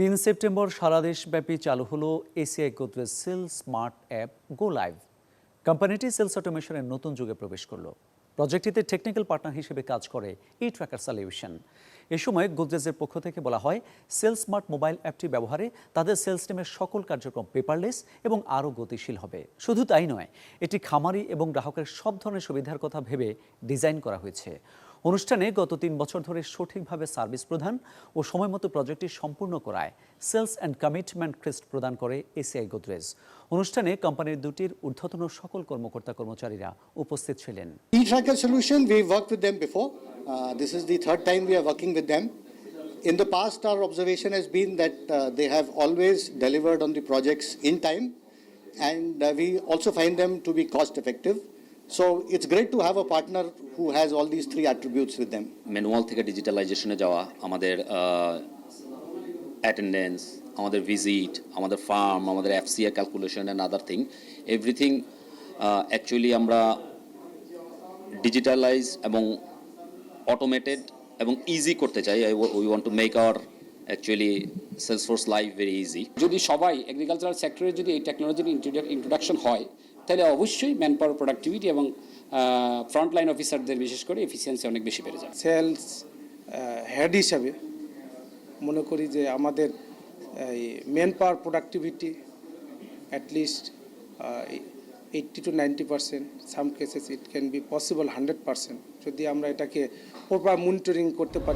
তিন সেপ্টেম্বর সারা দেশব্যাপী চালু হলো ACI Godrej sale smart app go live. কোম্পানিটি সেলস অটোমেশনের নতুন যুগে প্রবেশ করল। প্রজেক্টটিতে টেকনিক্যাল পার্টনার হিসেবে কাজ করে ই ট্র্যাকার সলিউশন এ সময় গোদরেজের পক্ষ থেকে বলা হয়, সেল স্মার্ট মোবাইল অ্যাপটি ব্যবহারে তাদের সেলস টিমের সকল কার্যক্রম পেপারলেস এবং আরও গতিশীল হবে। শুধু তাই নয়, এটি খামারি এবং গ্রাহকের সব ধরনের সুবিধার কথা ভেবে ডিজাইন করা হয়েছে। অনুষ্ঠানে গত তিন বছর ধরে সঠিকভাবে সার্ভিস প্রদান ও সময়মতো প্রজেক্টটি সম্পূর্ণ করায় সেলস অ্যান্ড কমিটমেন্ট ক্রিস্ট প্রদান করে এসিআই গোদরেজ। অনুষ্ঠানে কোম্পানির দুটির ঊর্ধ্বতন সকল কর্মকর্তা কর্মচারীরা উপস্থিত ছিলেন। uh, In the past, our observation has been that uh, they have always delivered on the projects in time, and uh, we also find them to be cost effective. So it's great to have a partner who has all these three attributes with them. Manual থেকে ডিজিটালাইজেশনে যাওয়া আমাদের attendance আমাদের visit আমাদের farm আমাদের FCR calculation and other thing everything actually আমরা digitalise এবং automated এবং ইজি করতে চাই we want to make our actually Salesforce life very easy যদি সবাই এগ্রিকালচারাল সেক্টরে যদি এই টেকনোলজির ইন্ট্রোডাকশন হয় তাহলে অবশ্যই ম্যান পাওয়ার প্রোডাক্টিভিটি এবং ফ্রন্ট লাইন অফিসারদের বিশেষ করে এফিসিয়েন্সি অনেক বেশি বেড়ে যাবে। সেলস হেড হিসাবে মনে করি যে আমাদের, এই men power productivity at least eighty to ninety percent some cases it can be possible hundred percent যদি আমরা এটাকে প্রপার মনিটরিং করতে পারি